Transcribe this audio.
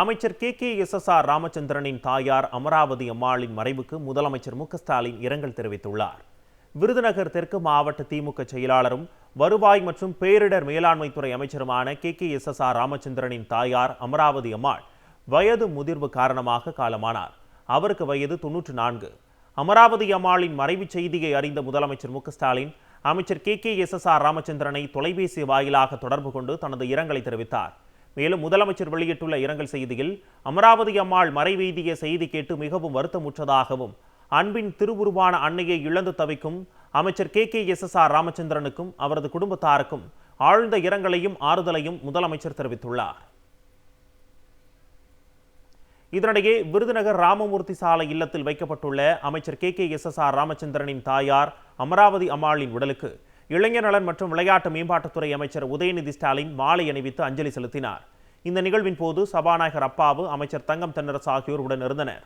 அமைச்சர் K K S S R ராமச்சந்திரனின் தாயார் அமராவதி அம்மாளின் மறைவுக்கு முதலமைச்சர் மு ஸ்டாலின் இரங்கல் தெரிவித்துள்ளார். விருதுநகர் தெற்கு மாவட்ட திமுக செயலாளரும் வருவாய் மற்றும் பேரிடர் மேலாண்மைத்துறை அமைச்சருமான K K S S R ராமச்சந்திரனின் தாயார் அமராவதி அம்மாள் வயது முதிர்வு காரணமாக காலமானார். அவருக்கு வயது தொன்னூற்று நான்கு. அமராவதி அம்மாளின் மறைவுச் செய்தியை அறிந்த முதலமைச்சர் மு ஸ்டாலின் அமைச்சர் K K S S R ராமச்சந்திரனை தொலைபேசி வாயிலாக தொடர்பு கொண்டு தனது இரங்கலை தெரிவித்தார். மேலும் முதலமைச்சர் வெளியிட்டுள்ள இரங்கல் செய்தியில் அமராவதி அம்மாள் மறைவெய்திய செய்தி கேட்டு மிகவும் வருத்தமுற்றதாகவும் அன்பின் திருவுருவான அன்னையை இழந்து தவிக்கும் அமைச்சர் K. K. S. S. R. ராமச்சந்திரனுக்கும் அவரது குடும்பத்தாருக்கும் ஆழ்ந்த இரங்கலையும் ஆறுதலையும் முதலமைச்சர் தெரிவித்துள்ளார். இதனிடையே விருதுநகர் ராமமூர்த்தி சாலை இல்லத்தில் வைக்கப்பட்டுள்ள அமைச்சர் K. K. S. S. R. ராமச்சந்திரனின் தாயார் அமராவதி அம்மாளின் உடலுக்கு இளைஞர் நலன் மற்றும் விளையாட்டு மேம்பாட்டுத்துறை அமைச்சர் உதயநிதி ஸ்டாலின் மாலை அணிவித்து அஞ்சலி செலுத்தினார். இந்த நிகழ்வின் போது சபாநாயகர் அப்பாவு அமைச்சர் தங்கம் தென்னரசு ஆகியோர் உடன் இருந்தனர்.